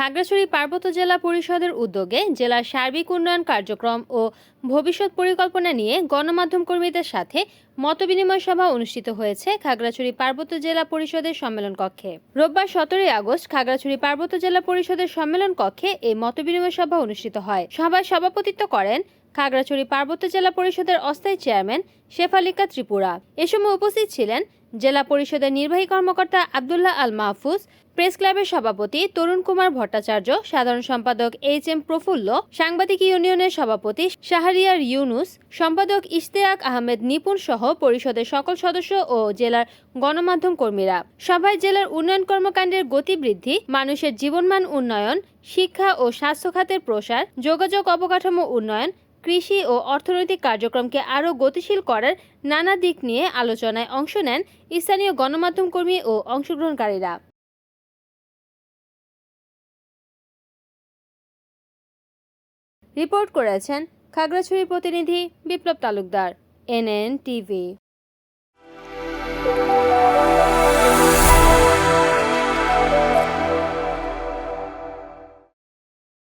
খাগড়াছড়ি পার্বত্য জেলা পরিষদের উদ্যোগে জেলার সার্বিক উন্নয়ন কার্যক্রম ও ভবিষ্যৎ পরিকল্পনা নিয়ে গণমাধ্যম কর্মীদের সাথে মতবিনিময় সভা অনুষ্ঠিত হয়েছে খাগড়াছড়ি পার্বত্য জেলা পরিষদের সম্মেলন কক্ষে। রোববার সতেরোই আগস্ট খাগড়াছড়ি পার্বত্য জেলা পরিষদের সম্মেলন কক্ষে এই মতবিনিময় সভা অনুষ্ঠিত হয়। সভায় সভাপতিত্ব করেন খাগড়াছড়ি পার্বত্য জেলা পরিষদের অস্থায়ী চেয়ারম্যান শেফালিকা ত্রিপুরা। এ সময় উপস্থিত ছিলেন জেলা পরিষদের নির্বাহী কর্মকর্তা আবদুল্লাহ আল মাহফুজ, প্রেস ক্লাবের সভাপতি তরুণ কুমার ভট্টাচার্য, সাধারণ সম্পাদক এইচ এম প্রফুল্ল, সাংবাদিক ইউনিয়নের সভাপতি শাহরিয়ার ইউনুস, সম্পাদক ইশতেয়াক আহমেদ নিপুণ সহ পরিষদের সকল সদস্য ও জেলার গণমাধ্যম কর্মীরা। সভায় জেলার উন্নয়ন কর্মকাণ্ডের গতি বৃদ্ধি মানুষের জীবনমান উন্নয়ন, শিক্ষা ও স্বাস্থ্য খাতের প্রসার, যোগাযোগ অবকাঠামো উন্নয়ন কৃষি ও অর্থনৈতিক কার্যক্রমকে আরও গতিশীল করার নানা দিক নিয়ে আলোচনায় অংশ নেন স্থানীয় গণমাধ্যম কর্মী ও অংশগ্রহণকারীরা। রিপোর্ট করেছেন খাগড়াছড়ি প্রতিনিধি বিপ্লব তালুকদার, এনএন টিভি।